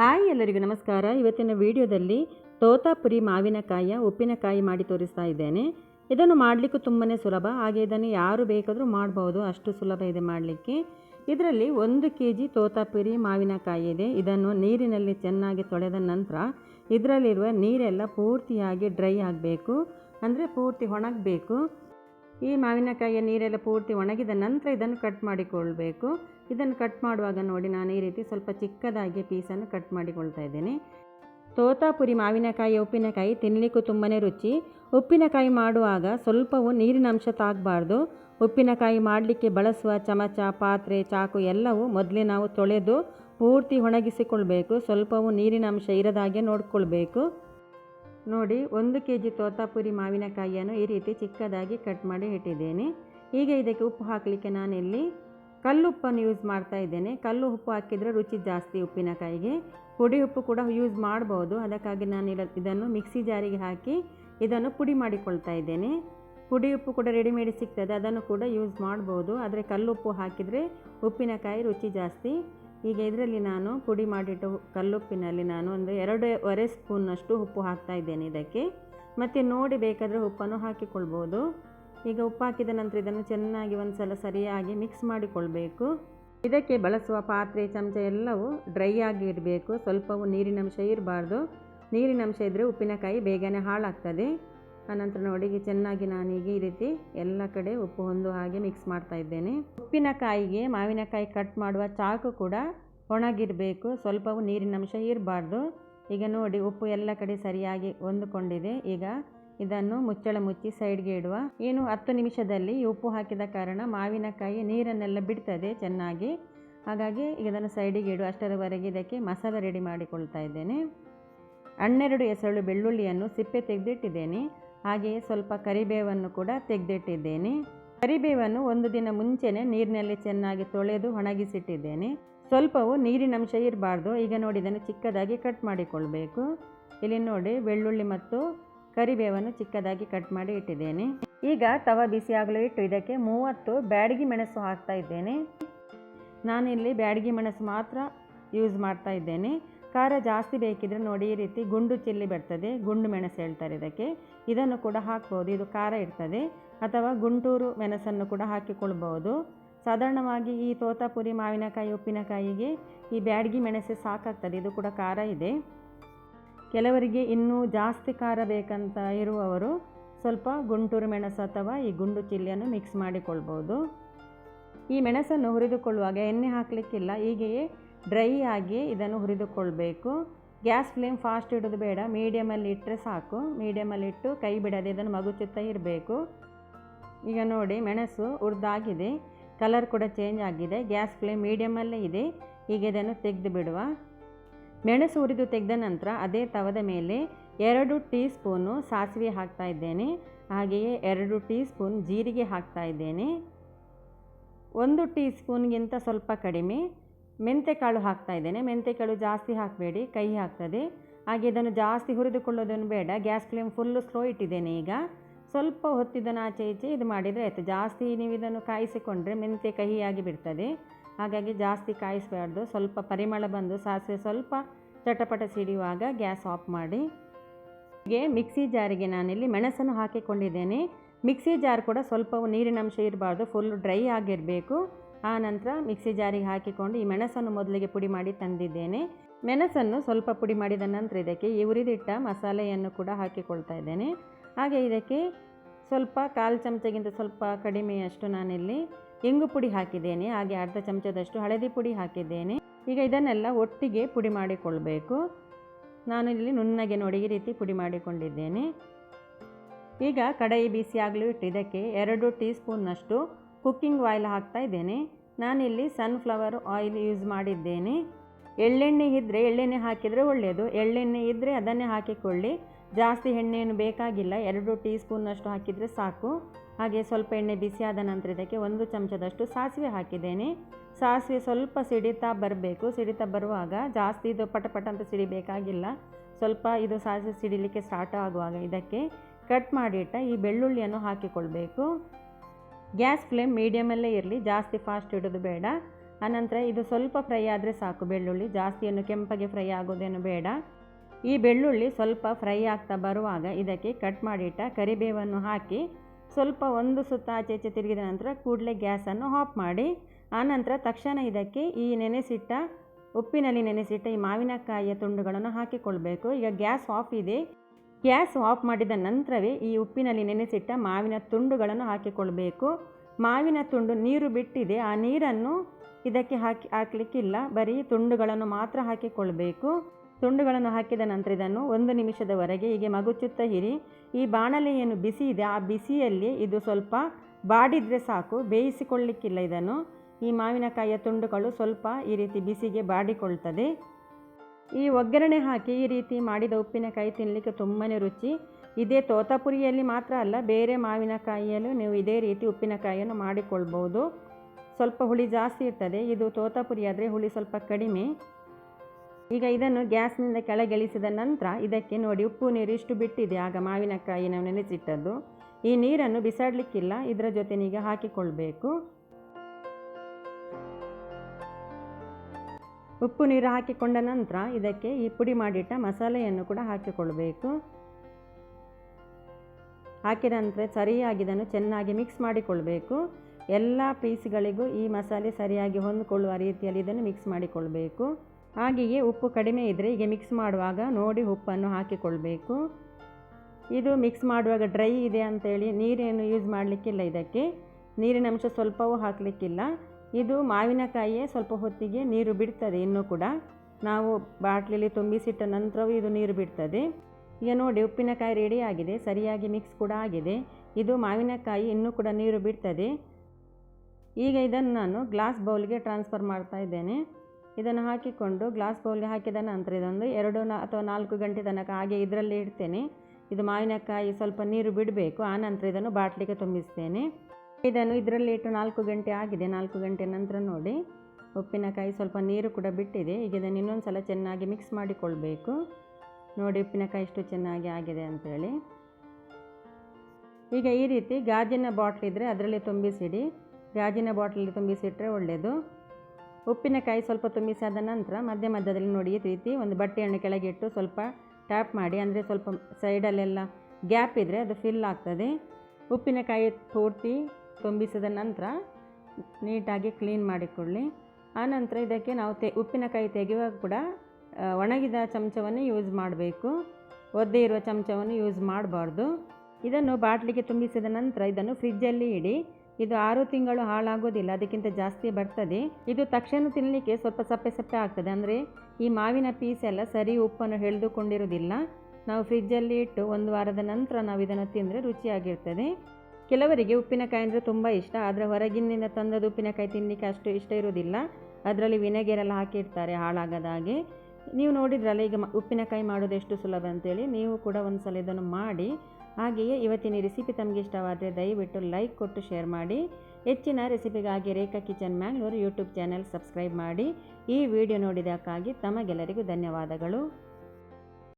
Hi ಎಲ್ಲರಿಗೂ ನಮಸ್ಕಾರ. ಇವತ್ತಿನ ವಿಡಿಯೋದಲ್ಲಿ ತೋತಾಪುರಿ ಮಾವಿನಕಾಯಿಯ ಉಪ್ಪಿನಕಾಯಿ ಮಾಡಿ ತೋರಿಸ್ತಾ ಇದ್ದೇನೆ. ಇದನ್ನು ಮಾಡಲಿಕ್ಕೂ ತುಂಬಾ ಸುಲಭ. ಹಾಗೆ ಇದನ್ನು ಯಾರು ಬೇಕಾದರೂ ಮಾಡ್ಬೋದು. ಅಷ್ಟು ಸುಲಭ ಇದೆ ಮಾಡಲಿಕ್ಕೆ. ಇದರಲ್ಲಿ ಒಂದು ಕೆ ಜಿ ತೋತಾಪುರಿ ಮಾವಿನಕಾಯಿ ಇದೆ. ಇದನ್ನು ನೀರಿನಲ್ಲಿ ಚೆನ್ನಾಗಿ ತೊಳೆದ ನಂತರ ಇದರಲ್ಲಿರುವ ನೀರೆಲ್ಲ ಪೂರ್ತಿಯಾಗಿ ಡ್ರೈ ಆಗಬೇಕು. ಅಂದರೆ ಪೂರ್ತಿ ಒಣಗಬೇಕು. ಈ ಮಾವಿನಕಾಯಿಯ ನೀರೆಲ್ಲ ಪೂರ್ತಿ ಒಣಗಿದ ನಂತರ ಇದನ್ನು ಕಟ್ ಮಾಡಿಕೊಳ್ಬೇಕು. ಇದನ್ನು ಕಟ್ ಮಾಡುವಾಗ ನೋಡಿ ನಾನು ಈ ರೀತಿ ಸ್ವಲ್ಪ ಚಿಕ್ಕದಾಗಿ ಪೀಸನ್ನು ಕಟ್ ಮಾಡಿಕೊಳ್ತಾ ಇದ್ದೇನೆ. ತೋತಾಪುರಿ ಮಾವಿನಕಾಯಿ, ಉಪ್ಪಿನಕಾಯಿ ತಿನ್ನಲಿಕ್ಕೂ ತುಂಬಾ ರುಚಿ. ಉಪ್ಪಿನಕಾಯಿ ಮಾಡುವಾಗ ಸ್ವಲ್ಪವೂ ನೀರಿನ ಅಂಶ ತಾಗಬಾರ್ದು. ಉಪ್ಪಿನಕಾಯಿ ಮಾಡಲಿಕ್ಕೆ ಬಳಸುವ ಚಮಚ, ಪಾತ್ರೆ, ಚಾಕು ಎಲ್ಲವೂ ಮೊದಲೇ ನಾವು ತೊಳೆದು ಪೂರ್ತಿ ಒಣಗಿಸಿಕೊಳ್ಬೇಕು. ಸ್ವಲ್ಪವೂ ನೀರಿನ ಅಂಶ ಇರದಾಗೆ ನೋಡಿಕೊಳ್ಬೇಕು. ನೋಡಿ, ಒಂದು ಕೆ ಜಿ ತೋತಾಪುರಿ ಮಾವಿನಕಾಯಿಯನ್ನು ಈ ರೀತಿ ಚಿಕ್ಕದಾಗಿ ಕಟ್ ಮಾಡಿ ಇಟ್ಟಿದ್ದೇನೆ. ಈಗ ಇದಕ್ಕೆ ಉಪ್ಪು ಹಾಕಲಿಕ್ಕೆ ನಾನಿಲ್ಲಿ ಕಲ್ಲುಪ್ಪನ್ನು ಯೂಸ್ ಮಾಡ್ತಾ ಇದ್ದೇನೆ. ಕಲ್ಲು ಉಪ್ಪು ಹಾಕಿದರೆ ರುಚಿ ಜಾಸ್ತಿ ಉಪ್ಪಿನಕಾಯಿಗೆ. ಪುಡಿ ಉಪ್ಪು ಕೂಡ ಯೂಸ್ ಮಾಡ್ಬೋದು. ಅದಕ್ಕಾಗಿ ನಾನು ಇದನ್ನು ಮಿಕ್ಸಿ ಜಾರಿಗೆ ಹಾಕಿ ಇದನ್ನು ಪುಡಿ ಮಾಡಿಕೊಳ್ತಾ ಇದ್ದೇನೆ. ಪುಡಿ ಉಪ್ಪು ಕೂಡ ರೆಡಿಮೇಡ್ ಸಿಗ್ತದೆ. ಅದನ್ನು ಕೂಡ ಯೂಸ್ ಮಾಡ್ಬೋದು. ಆದರೆ ಕಲ್ಲುಪ್ಪು ಹಾಕಿದರೆ ಉಪ್ಪಿನಕಾಯಿ ರುಚಿ ಜಾಸ್ತಿ ಈಗ ಇದರಲ್ಲಿ ನಾನು ಪುಡಿ ಮಾಡಿಟ್ಟು ಕಲ್ಲುಪ್ಪಿನಲ್ಲಿ ನಾನು ಒಂದು ಎರಡೂವರೆ ಸ್ಪೂನಷ್ಟು ಉಪ್ಪು ಹಾಕ್ತಾ ಇದ್ದೇನೆ ಇದಕ್ಕೆ. ಮತ್ತು ನೋಡಿ ಬೇಕಾದರೆ ಉಪ್ಪನ್ನು ಹಾಕಿಕೊಳ್ಬೋದು. ಈಗ ಉಪ್ಪು ಹಾಕಿದ ನಂತರ ಇದನ್ನು ಚೆನ್ನಾಗಿ ಒಂದು ಸಲ ಸರಿಯಾಗಿ ಮಿಕ್ಸ್ ಮಾಡಿಕೊಳ್ಬೇಕು. ಇದಕ್ಕೆ ಬಳಸುವ ಪಾತ್ರೆ, ಚಮಚ ಎಲ್ಲವೂ ಡ್ರೈ ಆಗಿ ಇರಬೇಕು. ಸ್ವಲ್ಪವೂ ನೀರಿನಂಶ ಇರಬಾರ್ದು. ನೀರಿನಂಶ ಇದ್ದರೆ ಉಪ್ಪಿನಕಾಯಿ ಬೇಗನೆ ಹಾಳಾಗ್ತದೆ. ಆನಂತರ ನೋಡಿ ಚೆನ್ನಾಗಿ ಚೆನ್ನಾಗಿ ಈಗ ಈ ರೀತಿ ಎಲ್ಲ ಕಡೆ ಉಪ್ಪು ಹೊಂದು ಹಾಗೆ ಮಿಕ್ಸ್ ಮಾಡ್ತಾ ಇದ್ದೇನೆ. ಉಪ್ಪಿನಕಾಯಿಗೆ ಮಾವಿನಕಾಯಿ ಕಟ್ ಮಾಡುವ ಚಾಕು ಕೂಡ ಒಣಗಿರಬೇಕು. ಸ್ವಲ್ಪವೂ ನೀರಿನಂಶ ಇರಬಾರ್ದು. ಈಗ ನೋಡಿ, ಉಪ್ಪು ಎಲ್ಲ ಕಡೆ ಸರಿಯಾಗಿ ಹೊಂದಿಕೊಂಡಿದೆ. ಈಗ ಇದನ್ನು ಮುಚ್ಚಳ ಮುಚ್ಚಿ ಸೈಡ್ಗೆ ಇಡುವ. ಏನು, ಹತ್ತು ನಿಮಿಷದಲ್ಲಿ ಉಪ್ಪು ಹಾಕಿದ ಕಾರಣ ಮಾವಿನಕಾಯಿ ನೀರನ್ನೆಲ್ಲ ಬಿಡ್ತದೆ ಚೆನ್ನಾಗಿ. ಹಾಗಾಗಿ ಈಗ ಇದನ್ನು ಸೈಡಿಗೆ ಇಡುವ ಅಷ್ಟರವರೆಗೆ ಇದಕ್ಕೆ ಮಸಾಲೆ ರೆಡಿ ಮಾಡಿಕೊಳ್ತಾ ಇದ್ದೇನೆ. ಹನ್ನೆರಡು ಎಸಳು ಬೆಳ್ಳುಳ್ಳಿಯನ್ನು ಸಿಪ್ಪೆ ತೆಗೆದಿಟ್ಟಿದ್ದೇನೆ. ಹಾಗೆಯೇ ಸ್ವಲ್ಪ ಕರಿಬೇವನ್ನು ಕೂಡ ತೆಗೆದಿಟ್ಟಿದ್ದೇನೆ. ಕರಿಬೇವನ್ನು ಒಂದು ದಿನ ಮುಂಚೆನೇ ನೀರಿನಲ್ಲಿ ಚೆನ್ನಾಗಿ ತೊಳೆದು ಒಣಗಿಸಿಟ್ಟಿದ್ದೇನೆ. ಸ್ವಲ್ಪವೂ ನೀರಿನಂಶ ಇರಬಾರ್ದು. ಈಗ ನೋಡಿ ಇದನ್ನು ಚಿಕ್ಕದಾಗಿ ಕಟ್ ಮಾಡಿಕೊಳ್ಬೇಕು. ಇಲ್ಲಿ ನೋಡಿ ಬೆಳ್ಳುಳ್ಳಿ ಮತ್ತು ಕರಿಬೇವನ್ನು ಚಿಕ್ಕದಾಗಿ ಕಟ್ ಮಾಡಿ ಇಟ್ಟಿದ್ದೇನೆ. ಈಗ ತವ ಬಿಸಿಯಾಗಲು ಇಟ್ಟು ಇದಕ್ಕೆ ಮೂವತ್ತು ಬ್ಯಾಡಗಿ ಮೆಣಸು ಹಾಕ್ತಾ ಇದ್ದೇನೆ. ನಾನಿಲ್ಲಿ ಬ್ಯಾಡಗಿ ಮೆಣಸು ಮಾತ್ರ ಯೂಸ್ ಮಾಡ್ತಾ ಇದ್ದೇನೆ. ಖಾರ ಜಾಸ್ತಿ ಬೇಕಿದ್ರೆ ನೋಡಿ ಈ ರೀತಿ ಗುಂಡು ಚಿಲ್ಲಿ ಬರ್ತದೆ, ಗುಂಡು ಮೆಣಸು ಹೇಳ್ತಾರೆ ಇದಕ್ಕೆ. ಇದನ್ನು ಕೂಡ ಹಾಕ್ಬೋದು. ಇದು ಖಾರ ಇರ್ತದೆ ಅಥವಾ ಗುಂಟೂರು ಮೆಣಸನ್ನು ಕೂಡ ಹಾಕಿಕೊಳ್ಬೋದು. ಸಾಧಾರಣವಾಗಿ ಈ ತೋತಾಪುರಿ ಮಾವಿನಕಾಯಿ, ಉಪ್ಪಿನಕಾಯಿಗೆ ಈ ಬ್ಯಾಡಗಿ ಮೆಣಸೆ ಸಾಕಾಗ್ತದೆ. ಇದು ಕೂಡ ಖಾರ ಇದೆ. ಕೆಲವರಿಗೆ ಇನ್ನೂ ಜಾಸ್ತಿ ಖಾರ ಬೇಕಂತ ಇರುವವರು ಸ್ವಲ್ಪ ಗುಂಟೂರು ಮೆಣಸು ಅಥವಾ ಈ ಗುಂಡು ಚಿಲ್ಲಿಯನ್ನು ಮಿಕ್ಸ್ ಮಾಡಿಕೊಳ್ಬೋದು. ಈ ಮೆಣಸನ್ನು ಹುರಿದುಕೊಳ್ಳುವಾಗ ಎಣ್ಣೆ ಹಾಕಲಿಕ್ಕಿಲ್ಲ. ಹೀಗೆಯೇ ಡ್ರೈ ಆಗಿ ಇದನ್ನು ಹುರಿದುಕೊಳ್ಬೇಕು. ಗ್ಯಾಸ್ ಫ್ಲೇಮ್ ಫಾಸ್ಟ್ ಇಡೋದು ಬೇಡ. ಮೀಡಿಯಮಲ್ಲಿ ಇಟ್ಟರೆ ಸಾಕು. ಮೀಡಿಯಮಲ್ಲಿ ಇಟ್ಟು ಕೈ ಬಿಡದೆ ಇದನ್ನು ಮಗುಚುತ್ತಾ ಇರಬೇಕು. ಈಗ ನೋಡಿ, ಮೆಣಸು ಹುರಿದಾಗಿದೆ ಕಲರ್ ಕೂಡ ಚೇಂಜ್ ಆಗಿದೆ. ಗ್ಯಾಸ್ ಫ್ಲೇಮ್ ಮೀಡಿಯಮಲ್ಲೇ ಇದೆ. ಈಗ ಇದನ್ನು ತೆಗೆದು ಬಿಡುವ. ಮೆಣಸು ಹುರಿದು ತೆಗೆದ ನಂತರ ಅದೇ ತವದ ಮೇಲೆ ಎರಡು ಟೀ ಸ್ಪೂನು ಸಾಸಿವೆ ಹಾಕ್ತಾ ಇದ್ದೇನೆ. ಹಾಗೆಯೇ ಎರಡು ಟೀ ಸ್ಪೂನ್ ಜೀರಿಗೆ ಹಾಕ್ತಾ ಇದ್ದೇನೆ. ಒಂದು ಟೀ ಸ್ಪೂನ್ಗಿಂತ ಸ್ವಲ್ಪ ಕಡಿಮೆ. ಮೆಂತೆಕಾಳು ಹಾಕ್ತಾ ಇದ್ದೇನೆ. ಮೆಂತೆಕಾಳು ಜಾಸ್ತಿ ಹಾಕಬೇಡಿ ಕಹಿ ಹಾಕ್ತದೆ. ಹಾಗೆ ಇದನ್ನು ಜಾಸ್ತಿ ಹುರಿದುಕೊಳ್ಳೋದನ್ನು ಬೇಡ. ಗ್ಯಾಸ್ ಫ್ಲೇಮ್ ಫುಲ್ಲು ಸ್ಲೋ ಇಟ್ಟಿದ್ದೇನೆ ಈಗ. ಸ್ವಲ್ಪ ಹೊತ್ತಿದ್ದನ್ನು ಆಚೆ ಈಚೆ ಇದು ಮಾಡಿದರೆ ಆಯಿತು. ಜಾಸ್ತಿ ನೀವು ಇದನ್ನು ಕಾಯಿಸಿಕೊಂಡ್ರೆ ಮೆಂತೆ ಕಹಿಯಾಗಿ ಬಿಡ್ತದೆ. ಹಾಗಾಗಿ ಜಾಸ್ತಿ ಕಾಯಿಸಬಾರ್ದು. ಸ್ವಲ್ಪ ಪರಿಮಳ ಬಂದು ಸಾಸಿವೆ ಸ್ವಲ್ಪ ಚಟಪಟ ಸಿಡಿಯುವಾಗ ಗ್ಯಾಸ್ ಆಫ್ ಮಾಡಿ. ಹೀಗೆ ಮಿಕ್ಸಿ ಜಾರಿಗೆ ನಾನಿಲ್ಲಿ ಮೆಣಸನ್ನು ಹಾಕಿಕೊಂಡಿದ್ದೇನೆ. ಮಿಕ್ಸಿ ಜಾರ್ ಕೂಡ ಸ್ವಲ್ಪ ನೀರಿನಂಶ ಇರಬಾರ್ದು. ಫುಲ್ ಡ್ರೈ ಆಗಿರಬೇಕು. ಆ ನಂತರ ಮಿಕ್ಸಿ ಜಾರಿಗೆ ಹಾಕಿಕೊಂಡು ಈ ಮೆಣಸನ್ನು ಮೊದಲಿಗೆ ಪುಡಿ ಮಾಡಿ ತಂದಿದ್ದೇನೆ. ಮೆಣಸನ್ನು ಸ್ವಲ್ಪ ಪುಡಿ ಮಾಡಿದ ನಂತರ ಇದಕ್ಕೆ ಈ ಉರಿದಿಟ್ಟ ಮಸಾಲೆಯನ್ನು ಕೂಡ ಹಾಕಿಕೊಳ್ತಾ ಇದ್ದೇನೆ. ಹಾಗೆ ಇದಕ್ಕೆ ಸ್ವಲ್ಪ ಕಾಲು ಚಮಚಗಿಂತ ಸ್ವಲ್ಪ ಕಡಿಮೆಯಷ್ಟು ನಾನಿಲ್ಲಿ ಇಂಗು ಪುಡಿ ಹಾಕಿದ್ದೇನೆ. ಹಾಗೆ ಅರ್ಧ ಚಮಚದಷ್ಟು ಹಳದಿ ಪುಡಿ ಹಾಕಿದ್ದೇನೆ. ಈಗ ಇದನ್ನೆಲ್ಲ ಒಟ್ಟಿಗೆ ಪುಡಿ ಮಾಡಿಕೊಳ್ಬೇಕು. ನಾನು ಇಲ್ಲಿ ನುಣ್ಣಗೆ ನೋಡಿ ಈ ರೀತಿ ಪುಡಿ ಮಾಡಿಕೊಂಡಿದ್ದೇನೆ. ಈಗ ಕಡಾಯಿ ಬಿಸಿ ಆಗಲು ಇಟ್ಟು ಇದಕ್ಕೆ ಎರಡು ಟೀ ಸ್ಪೂನ್ನಷ್ಟು ಕುಕ್ಕಿಂಗ್ ಆಯಿಲ್ ಹಾಕ್ತಾ ಇದ್ದೇನೆ. ನಾನಿಲ್ಲಿ ಸನ್ಫ್ಲವರ್ ಆಯಿಲ್ ಯೂಸ್ ಮಾಡಿದ್ದೇನೆ. ಎಳ್ಳೆಣ್ಣೆ ಇದ್ದರೆ ಎಳ್ಳೆಣ್ಣೆ ಹಾಕಿದರೆ ಒಳ್ಳೆಯದು ಎಳ್ಳೆಣ್ಣೆ ಇದ್ದರೆ ಅದನ್ನೇ ಹಾಕಿಕೊಳ್ಳಿ. ಜಾಸ್ತಿ ಎಣ್ಣೆಯನ್ನು ಬೇಕಾಗಿಲ್ಲ. ಎರಡು ಟೀ ಸ್ಪೂನ್ನಷ್ಟು ಹಾಕಿದರೆ ಸಾಕು. ಹಾಗೆ ಸ್ವಲ್ಪ ಎಣ್ಣೆ ಬಿಸಿಯಾದ ನಂತರ ಇದಕ್ಕೆ ಒಂದು ಚಮಚದಷ್ಟು ಸಾಸಿವೆ ಹಾಕಿದ್ದೇನೆ. ಸಾಸಿವೆ ಸ್ವಲ್ಪ ಸಿಡಿತಾ ಬರಬೇಕು. ಸಿಡಿತಾ ಬರುವಾಗ ಜಾಸ್ತಿ ಇದು ಪಟಪಟ ಅಂತ ಸಿಡಿಬೇಕಾಗಿಲ್ಲ. ಸ್ವಲ್ಪ ಇದು ಸಾಸಿವೆ ಸಿಡಿಲಿಕ್ಕೆ ಸ್ಟಾರ್ಟ್ ಆಗುವಾಗ ಇದಕ್ಕೆ ಕಟ್ ಮಾಡಿಟ್ಟ ಈ ಬೆಳ್ಳುಳ್ಳಿಯನ್ನು ಹಾಕಿಕೊಳ್ಬೇಕು. ಗ್ಯಾಸ್ ಫ್ಲೇಮ್ ಮೀಡಿಯಮಲ್ಲೇ ಇರಲಿ, ಜಾಸ್ತಿ ಫಾಸ್ಟ್ ಇಡೋದು ಬೇಡ. ಆನಂತರ ಇದು ಸ್ವಲ್ಪ ಫ್ರೈ ಆದರೆ ಸಾಕು, ಬೆಳ್ಳುಳ್ಳಿ. ಜಾಸ್ತಿಯನ್ನು ಕೆಂಪಗೆ ಫ್ರೈ ಆಗೋದೇನು ಬೇಡ. ಈ ಬೆಳ್ಳುಳ್ಳಿ ಸ್ವಲ್ಪ ಫ್ರೈ ಆಗ್ತಾ ಬರುವಾಗ ಇದಕ್ಕೆ ಕಟ್ ಮಾಡಿಟ್ಟ ಕರಿಬೇವನ್ನು ಹಾಕಿ ಸ್ವಲ್ಪ ಒಂದು ಸುತ್ತ ಆಚೆ ಈಚೆ ತಿರುಗಿದ ನಂತರ ಕೂಡಲೇ ಗ್ಯಾಸನ್ನು ಆಫ್ ಮಾಡಿ. ಆನಂತರ ತಕ್ಷಣ ಇದಕ್ಕೆ ಈ ನೆನೆಸಿಟ್ಟ, ಉಪ್ಪಿನಲ್ಲಿ ನೆನೆಸಿಟ್ಟ ಈ ಮಾವಿನಕಾಯಿಯ ತುಂಡುಗಳನ್ನು ಹಾಕಿಕೊಳ್ಬೇಕು. ಈಗ ಗ್ಯಾಸ್ ಆಫ್ ಇದೆ. ಗ್ಯಾಸ್ ಆಫ್ ಮಾಡಿದ ನಂತರವೇ ಈ ಉಪ್ಪಿನಲ್ಲಿ ನೆನೆಸಿಟ್ಟ ಮಾವಿನ ತುಂಡುಗಳನ್ನು ಹಾಕಿಕೊಳ್ಬೇಕು. ಮಾವಿನ ತುಂಡು ನೀರು ಬಿಟ್ಟಿದೆ. ಆ ನೀರನ್ನು ಇದಕ್ಕೆ ಹಾಕಿ ಹಾಕಲಿಕ್ಕಿಲ್ಲ. ಬರೀ ತುಂಡುಗಳನ್ನು ಮಾತ್ರ ಹಾಕಿಕೊಳ್ಬೇಕು. ತುಂಡುಗಳನ್ನು ಹಾಕಿದ ನಂತರ ಇದನ್ನು ಒಂದು ನಿಮಿಷದವರೆಗೆ ಹೀಗೆ ಮಗುಚುತ್ತ ಹಿರಿ ಈ ಬಾಣಲೆ ಏನು ಬಿಸಿ ಇದೆ, ಆ ಬಿಸಿಯಲ್ಲಿ ಇದು ಸ್ವಲ್ಪ ಬಾಡಿದರೆ ಸಾಕು. ಬೇಯಿಸಿಕೊಳ್ಳಿಕ್ಕಿಲ್ಲ ಇದನ್ನು. ಈ ಮಾವಿನಕಾಯಿಯ ತುಂಡುಗಳು ಸ್ವಲ್ಪ ಈ ರೀತಿ ಬಿಸಿಗೆ ಬಾಡಿಕೊಳ್ತದೆ. ಈ ಒಗ್ಗರಣೆ ಹಾಕಿ ಈ ರೀತಿ ಮಾಡಿದ ಉಪ್ಪಿನಕಾಯಿ ತಿನ್ನಲಿಕ್ಕೆ ತುಂಬಾ ರುಚಿ. ಇದೇ ತೋತಾಪುರಿಯಲ್ಲಿ ಮಾತ್ರ ಅಲ್ಲ, ಬೇರೆ ಮಾವಿನಕಾಯಿಯಲ್ಲೂ ನೀವು ಇದೇ ರೀತಿ ಉಪ್ಪಿನಕಾಯಿಯನ್ನು ಮಾಡಿಕೊಳ್ಬೋದು. ಸ್ವಲ್ಪ ಹುಳಿ ಜಾಸ್ತಿ ಇರ್ತದೆ. ಇದು ತೋತಾಪುರಿ ಆದರೆ ಹುಳಿ ಸ್ವಲ್ಪ ಕಡಿಮೆ. ಈಗ ಇದನ್ನು ಗ್ಯಾಸ್ನಿಂದ ಕೆಳಗಿಳಿಸಿದ ನಂತರ ಇದಕ್ಕೆ ನೋಡಿ ಉಪ್ಪು ನೀರು ಇಷ್ಟು ಬಿಟ್ಟಿದೆ. ಆಗ ಮಾವಿನಕಾಯಿ ನಾವು ನೆನೆಸಿಟ್ಟದ್ದು. ಈ ನೀರನ್ನು ಬಿಸಾಡಲಿಕ್ಕಿಲ್ಲ. ಇದರ ಜೊತೆನೀಗ ಹಾಕಿಕೊಳ್ಬೇಕು. ಉಪ್ಪು ನೀರು ಹಾಕಿಕೊಂಡ ನಂತರ ಇದಕ್ಕೆ ಈ ಪುಡಿ ಮಾಡಿಟ್ಟ ಮಸಾಲೆಯನ್ನು ಕೂಡ ಹಾಕಿಕೊಳ್ಳಬೇಕು. ಹಾಕಿದ ನಂತರ ಸರಿಯಾಗಿ ಇದನ್ನು ಚೆನ್ನಾಗಿ ಮಿಕ್ಸ್ ಮಾಡಿಕೊಳ್ಬೇಕು. ಎಲ್ಲ ಪೀಸ್ಗಳಿಗೂ ಈ ಮಸಾಲೆ ಸರಿಯಾಗಿ ಹೊಂದಿಕೊಳ್ಳುವ ರೀತಿಯಲ್ಲಿ ಇದನ್ನು ಮಿಕ್ಸ್ ಮಾಡಿಕೊಳ್ಬೇಕು. ಹಾಗೆಯೇ ಉಪ್ಪು ಕಡಿಮೆ ಇದ್ದರೆ ಈಗ ಮಿಕ್ಸ್ ಮಾಡುವಾಗ ನೋಡಿ ಉಪ್ಪನ್ನು ಹಾಕಿಕೊಳ್ಬೇಕು. ಇದು ಮಿಕ್ಸ್ ಮಾಡುವಾಗ ಡ್ರೈ ಇದೆ ಅಂತೇಳಿ ನೀರೇನು ಯೂಸ್ ಮಾಡಲಿಕ್ಕಿಲ್ಲ ಇದಕ್ಕೆ. ನೀರಿನ ಅಂಶ ಸ್ವಲ್ಪವೂ ಹಾಕಲಿಕ್ಕಿಲ್ಲ. ಇದು ಮಾವಿನಕಾಯಿಯೇ ಸ್ವಲ್ಪ ಹೊತ್ತಿಗೆ ನೀರು ಬಿಡ್ತದೆ. ಇನ್ನೂ ಕೂಡ ನಾವು ಬಾಟ್ಲಿಲಿ ತುಂಬಿಸಿಟ್ಟ ನಂತರವೂ ಇದು ನೀರು ಬಿಡ್ತದೆ. ಈಗ ನೋಡಿ, ಉಪ್ಪಿನಕಾಯಿ ರೆಡಿ ಆಗಿದೆ. ಸರಿಯಾಗಿ ಮಿಕ್ಸ್ ಕೂಡ ಆಗಿದೆ. ಇದು ಮಾವಿನಕಾಯಿ ಇನ್ನೂ ಕೂಡ ನೀರು ಬಿಡ್ತದೆ. ಈಗ ಇದನ್ನು ನಾನು ಗ್ಲಾಸ್ ಬೌಲ್ಗೆ ಟ್ರಾನ್ಸ್ಫರ್ ಮಾಡ್ತಾ ಇದ್ದೇನೆ. ಇದನ್ನು ಹಾಕಿಕೊಂಡು ಗ್ಲಾಸ್ ಬೌಲ್ಗೆ ಹಾಕಿದ ನಂತರ ಇದೊಂದು ಎರಡು ನಾ ಅಥವಾ ನಾಲ್ಕು ಗಂಟೆ ತನಕ ಹಾಗೆ ಇದರಲ್ಲಿ ಇಡ್ತೇನೆ. ಇದು ಮಾವಿನಕಾಯಿ ಸ್ವಲ್ಪ ನೀರು ಬಿಡಬೇಕು. ಆನಂತರ ಇದನ್ನು ಬಾಟ್ಲಿಗೆ ತುಂಬಿಸ್ತೇನೆ. ಇದನ್ನು ಇದರಲ್ಲಿ ಇಟ್ಟು ನಾಲ್ಕು ಗಂಟೆ ಆಗಿದೆ. ನಾಲ್ಕು ಗಂಟೆ ನಂತರ ನೋಡಿ. ಉಪ್ಪಿನಕಾಯಿ ಸ್ವಲ್ಪ ನೀರು ಕೂಡ ಬಿಟ್ಟಿದೆ. ಈಗ ಇದನ್ನು ಇನ್ನೊಂದು ಸಲ ಚೆನ್ನಾಗಿ ಮಿಕ್ಸ್ ಮಾಡಿಕೊಳ್ಬೇಕು. ನೋಡಿ ಉಪ್ಪಿನಕಾಯಿ ಇಷ್ಟು ಚೆನ್ನಾಗಿ ಆಗಿದೆ ಅಂಥೇಳಿ ಈಗ ಈ ರೀತಿ ಗಾಜಿನ ಬಾಟ್ಲ್ ಇದ್ದರೆ ಅದರಲ್ಲಿ ತುಂಬಿಸಿಡಿ. ಗಾಜಿನ ಬಾಟ್ಲಲ್ಲಿ ತುಂಬಿಸಿಟ್ರೆ ಒಳ್ಳೆಯದು ಉಪ್ಪಿನಕಾಯಿ ಸ್ವಲ್ಪ ತುಂಬಿಸಾದ ನಂತರ ಮಧ್ಯ ಮಧ್ಯದಲ್ಲಿ ನೋಡಿ ಈ ರೀತಿ ಒಂದು ಬಟ್ಟೆಯನ್ನು ಕೆಳಗಿಟ್ಟು ಸ್ವಲ್ಪ ಟ್ಯಾಪ್ ಮಾಡಿ. ಅಂದರೆ ಸ್ವಲ್ಪ ಸೈಡಲ್ಲೆಲ್ಲ ಗ್ಯಾಪ್ ಇದ್ದರೆ ಅದು ಫಿಲ್ ಆಗ್ತದೆ. ಉಪ್ಪಿನಕಾಯಿ ಪೂರ್ತಿ ತುಂಬಿಸಿದ ನಂತರ ನೀಟಾಗಿ ಕ್ಲೀನ್ ಮಾಡಿಕೊಳ್ಳಿ. ಆನಂತರ ಇದಕ್ಕೆ ನಾವು ತೆ, ಉಪ್ಪಿನಕಾಯಿ ತೆಗೆಯುವಾಗ ಕೂಡ ಒಣಗಿದ ಚಮಚವನ್ನು ಯೂಸ್ ಮಾಡಬೇಕು. ಒದ್ದೆ ಇರುವ ಚಮಚವನ್ನು ಯೂಸ್ ಮಾಡಬಾರ್ದು. ಇದನ್ನು ಬಾಟ್ಲಿಗೆ ತುಂಬಿಸಿದ ನಂತರ ಇದನ್ನು ಫ್ರಿಜ್ಜಲ್ಲಿ ಇಡಿ. ಇದು ಆರು ತಿಂಗಳು ಹಾಳಾಗೋದಿಲ್ಲ, ಅದಕ್ಕಿಂತ ಜಾಸ್ತಿ ಬರ್ತದೆ. ಇದು ತಕ್ಷಣ ತಿನ್ನಲಿಕ್ಕೆ ಸ್ವಲ್ಪ ಸಪ್ಪೆ ಸಪ್ಪೆ ಆಗ್ತದೆ. ಅಂದರೆ ಈ ಮಾವಿನ ಪೀಸ್ ಎಲ್ಲ ಸರಿ ಉಪ್ಪನ್ನು ಹಿಡಿದುಕೊಂಡಿರೋದಿಲ್ಲ ನಾವು ಫ್ರಿಜ್ಜಲ್ಲಿ ಇಟ್ಟು ಒಂದು ವಾರದ ನಂತರ ನಾವು ಇದನ್ನು ತಿಂದರೆ ರುಚಿಯಾಗಿರ್ತದೆ. ಕೆಲವರಿಗೆ ಉಪ್ಪಿನಕಾಯಿ ಅಂದರೆ ತುಂಬ ಇಷ್ಟ, ಆದರೆ ಹೊರಗಿನಿಂದ ತಂದದ್ದು ಉಪ್ಪಿನಕಾಯಿ ತಿನ್ನಲಿಕ್ಕೆ ಅಷ್ಟು ಇಷ್ಟ ಇರೋದಿಲ್ಲ ಅದರಲ್ಲಿ ವಿನೆಗರ್ ಎಲ್ಲ ಹಾಕಿರ್ತಾರೆ ಹಾಳಾಗದ ಹಾಗೆ. ನೀವು ನೋಡಿದ್ರಲ್ಲ, ಈಗ ಉಪ್ಪಿನಕಾಯಿ ಮಾಡೋದು ಎಷ್ಟು ಸುಲಭ ಅಂತೇಳಿ. ನೀವು ಕೂಡ ಒಂದು ಸಲ ಇದನ್ನು ಮಾಡಿ, ಹಾಗೆಯೇ ಇವತ್ತಿನ ರೆಸಿಪಿ ತಮಗೆ ಇಷ್ಟವಾದರೆ ದಯವಿಟ್ಟು ಲೈಕ್ ಕೊಟ್ಟು ಶೇರ್ ಮಾಡಿ. ಹೆಚ್ಚಿನ ರೆಸಿಪಿಗಾಗಿ Rekha kitchen Mangalore YouTube channel subscribe ಮಾಡಿ. ಈ ವಿಡಿಯೋ ನೋಡಿದಕ್ಕಾಗಿ ತಮಗೆಲ್ಲರಿಗೂ ಧನ್ಯವಾದಗಳು.